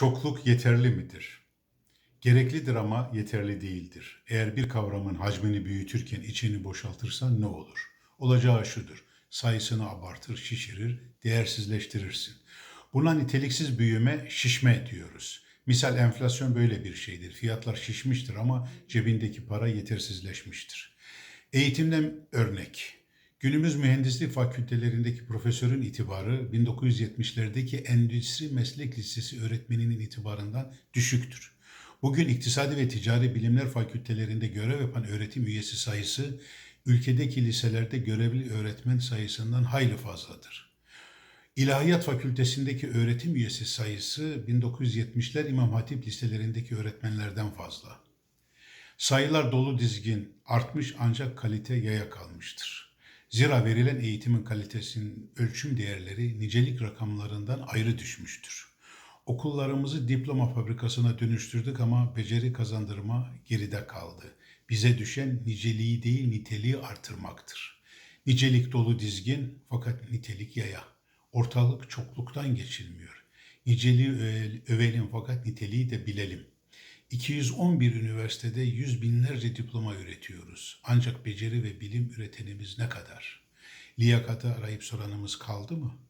Çokluk yeterli midir? Gereklidir ama yeterli değildir. Eğer bir kavramın hacmini büyütürken içini boşaltırsan ne olur? Olacağı şudur. Sayısını abartır, şişirir, değersizleştirirsin. Buna niteliksiz büyüme, şişme diyoruz. Misal enflasyon böyle bir şeydir. Fiyatlar şişmiştir ama cebindeki para yetersizleşmiştir. Eğitimden örnek. Günümüz mühendislik fakültelerindeki profesörün itibarı 1970'lerdeki endüstri meslek lisesi öğretmeninin itibarından düşüktür. Bugün iktisadi ve ticari bilimler fakültelerinde görev yapan öğretim üyesi sayısı ülkedeki liselerde görevli öğretmen sayısından hayli fazladır. İlahiyat Fakültesindeki öğretim üyesi sayısı 1970'ler İmam Hatip liselerindeki öğretmenlerden fazla. Sayılar dolu dizgin artmış ancak kalite yaya kalmıştır. Zira verilen eğitimin kalitesinin ölçüm değerleri nicelik rakamlarından ayrı düşmüştür. Okullarımızı diploma fabrikasına dönüştürdük ama beceri kazandırma geride kaldı. Bize düşen niceliği değil niteliği artırmaktır. Nicelik dolu dizgin fakat nitelik yaya. Ortalık çokluktan geçilmiyor. Niceliği öve- övelim fakat niteliği de bilelim. 211 üniversitede yüz binlerce diploma üretiyoruz. Ancak beceri ve bilim üretenimiz ne kadar? Liyakatı arayıp soranımız kaldı mı?